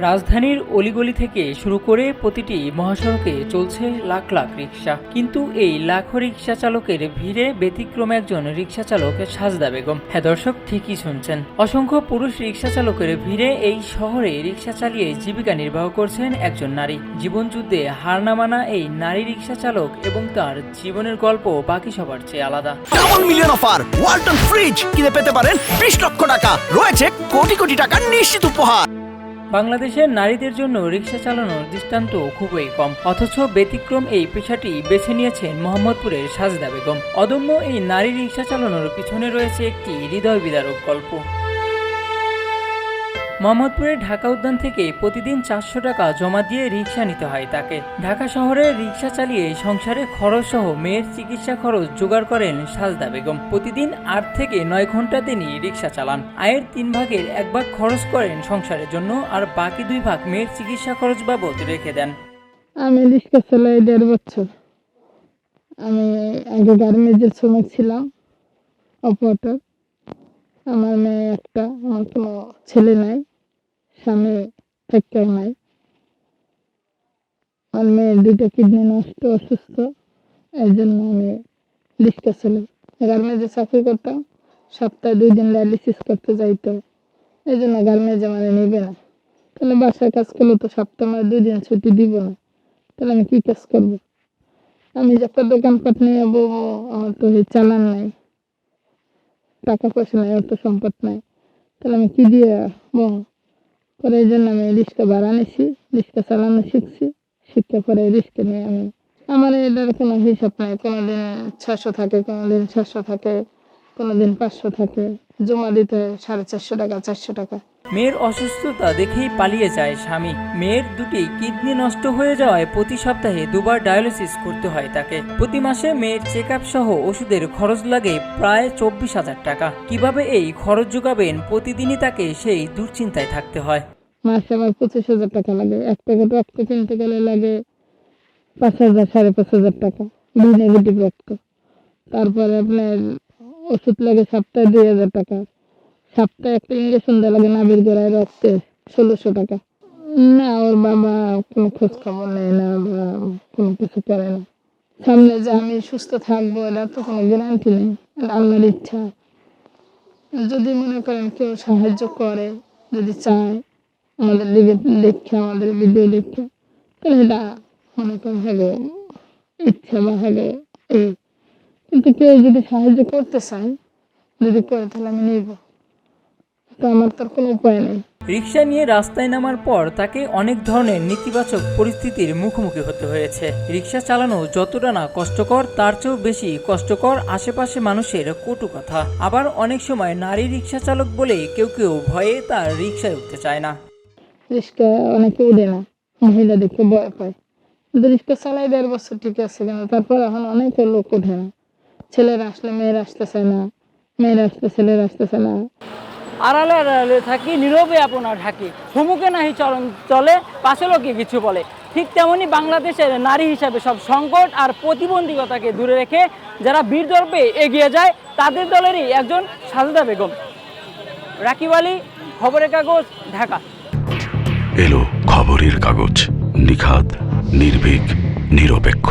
রাজধানীর অলিগলি থেকে শুরু করে প্রতিটি মহাসড়কে চলছে লাখ লাখ রিক্সা কিন্তু এই লাখো রিক্সা চালকের ভিড়ে ব্যতিক্রমে একজন রিক্সা চালক সাজদা বেগম। হ্যাঁ দর্শক, ঠিকই শুনছেন। অসংখ্য পুরুষ রিক্সা চালকের ভিড়ে এই শহরে রিক্সা চালিয়ে জীবিকা নির্বাহ করছেন একজন নারী। জীবনযুদ্ধে হার না মানা এই নারী রিক্সা চালক এবং তার জীবনের গল্প বাকি সবার চেয়ে আলাদা। মিলিয়ন অফার ওয়ালটন ফ্রিজ কিনে পেতে পারেন বিশ লক্ষ টাকা। রয়েছে কোটি কোটি টাকার নিশ্চিত উপহার। বাংলাদেশের নারীদের জন্য রিক্সা চালানোর দৃষ্টান্ত খুবই কম। অথচ ব্যতিক্রম এই পেশাটি বেছে নিয়েছেন মোহাম্মদপুরের সাজদা বেগম। অদম্য এই নারী রিক্সা চালানোর পিছনে রয়েছে একটি হৃদয় বিদারক গল্প। মোহাম্মদপুরের ঢাকা উদ্যান থেকে প্রতিদিন চারশো টাকা জমা দিয়ে রিক্সা নিতে হয় তাকে। ঢাকা শহরে রিক্সা চালিয়ে সংসারে খরচ সহ মেয়ের চিকিৎসা খরচ জোগাড় করেন সাজদা বেগম। প্রতিদিন আট থেকে নয় ঘণ্টা তিনি রিক্সা চালান। আয়ের তিন ভাগের এক ভাগ খরচ করেন সংসারের জন্য আর বাকি দুই ভাগ মেয়ের চিকিৎসা খরচ বাবদ রেখে দেন। আমি রিক্সা চালাই দেড় বছর। আমি আগে গার্মেন্টের শ্রমিক ছিলাম অপারেটর আমার মেয়ে একটা, আমার কোনো ছেলে নাই, স্বামী একটা নাই। আমার মেয়ের দুটো কিডনি নষ্ট, অসুস্থ এই জন্য আমি রিক্সা চালাই গার্মেন্টে চাকরি করতাম, সপ্তাহে দুই দিন ডায়ালিসিস করতে যাইতো এই জন্য গার্মেন্টে মানে নেবে না। তাহলে বাসায় কাজ করলে তো সপ্তাহে আমার দুই দিন ছুটি দিব না। তাহলে আমি কী কাজ করব? আমি যে একটা দোকানপাট নিয়ে বলব আমার তো চালান নাই। টাকা পয়সা নাই অর্থ সম্পদ নাই। তাহলে আমি কি দিয়ে মো, পরে এই জন্য আমি রিক্সা ভাড়া নিছি রিক্সা চালানো শিখছি। শিখতে পরে রিক্সা নিয়ে আমি, আমার এটার কোনো হিসাব নাই। কোনো দিন ছশো থাকে কোনো দিন ছশো থাকে কোনো দিন পাঁচশো থাকে। জমা দিতে সাড়ে চারশো টাকা চারশো টাকা। মেয়ের অসুস্থতা দেখেই পালিয়ে যায় স্বামী। মেয়ের দুটি কিডনি নষ্ট হয়ে যাওয়ায় প্রতি সপ্তাহে দুবার ডায়ালিসিস করতে হয় তাকে। প্রতি মাসে মেয়ের চেক সহ ওষুধের খরচ লাগে প্রায় চব্বিশ হাজার টাকা। কীভাবে এই খরচ যোগাবেন প্রতিদিনই তাকে সেই দুশ্চিন্তায় থাকতে হয়। মাসে আমার পঁচিশ হাজার টাকা লাগে। এক প্যাকেট রক্ত কিনতে গেলে লাগে পাঁচ হাজার, সাড়ে পাঁচ হাজার টাকা। নেগেটিভ রক্ত। তারপরে আপনার ওষুধ লাগে সপ্তাহে দুই হাজার টাকা। সপ্তাহে একটা ইঞ্জেকশন দেওয়া লাগে নাভির গোড়ায় রক্তে, ষোলোশো টাকা। না, ওর বাবা কোনো খোঁজ খবর নেয় না বা কোনো কিছু করে না। সামনে যে আমি সুস্থ থাকব এটা তো কোনো গ্যারান্টি নেই। আল্লাহর ইচ্ছা। যদি মনে করেন কেউ সাহায্য করে, যদি চায়, আমাদের লিগে দেখে আমাদের ভিডিও দেখে তাহলে এটা মনে করেন হলো ইচ্ছা বা হলো এই। কিন্তু কেউ যদি সাহায্য করতে চায়, যদি করে তাহলে আমি নিব। তো আমার তার কোনো উপায় নেই। রিক্সা নিয়ে রাস্তায় নামার পর তাকে অনেক ধরনের নেতিবাচক পরিস্থিতির মুখোমুখি হতে হয়েছে। রিক্সা চালানো যতটা না কষ্টকর তার চেয়েও বেশি কষ্টকর আশেপাশে মানুষের কটু কথা। আবার অনেক সময় নারী রিক্সা চালক বলে কেউ কেউ ভয়ে তার রিক্সায় উঠতে চায় না। রিক্সা অনেকে উঠে না মহিলা দেখে ভয় পায়। রিক্সা চালাই দেড় বছর ঠিক আছে কিন্তু তারপর এখন অনেক লোক ওঠে না। ছেলেরা আসলে মেয়েরা আসতেছে না মেয়েরা আসলে ছেলেরা আসতেছে না। আড়ালে আড়ালে থাকি, নীরবে আপনার থাকি। হুমুকে নাহি চলন চলে, পাশে লোকে কিছু বলে। ঠিক তেমনি বাংলাদেশের নারী হিসাবে সব সংকট আর প্রতিবন্ধকতাকে দূরে রেখে যারা বীর দর্পে এগিয়ে যায়, তাদের দলেরই একজন সাজদা বেগম। রাকিব আলী, খবরের কাগজ, ঢাকা। এলো খবরের কাগজ। নিখাত নির্ভীক, নিরপেক্ষ।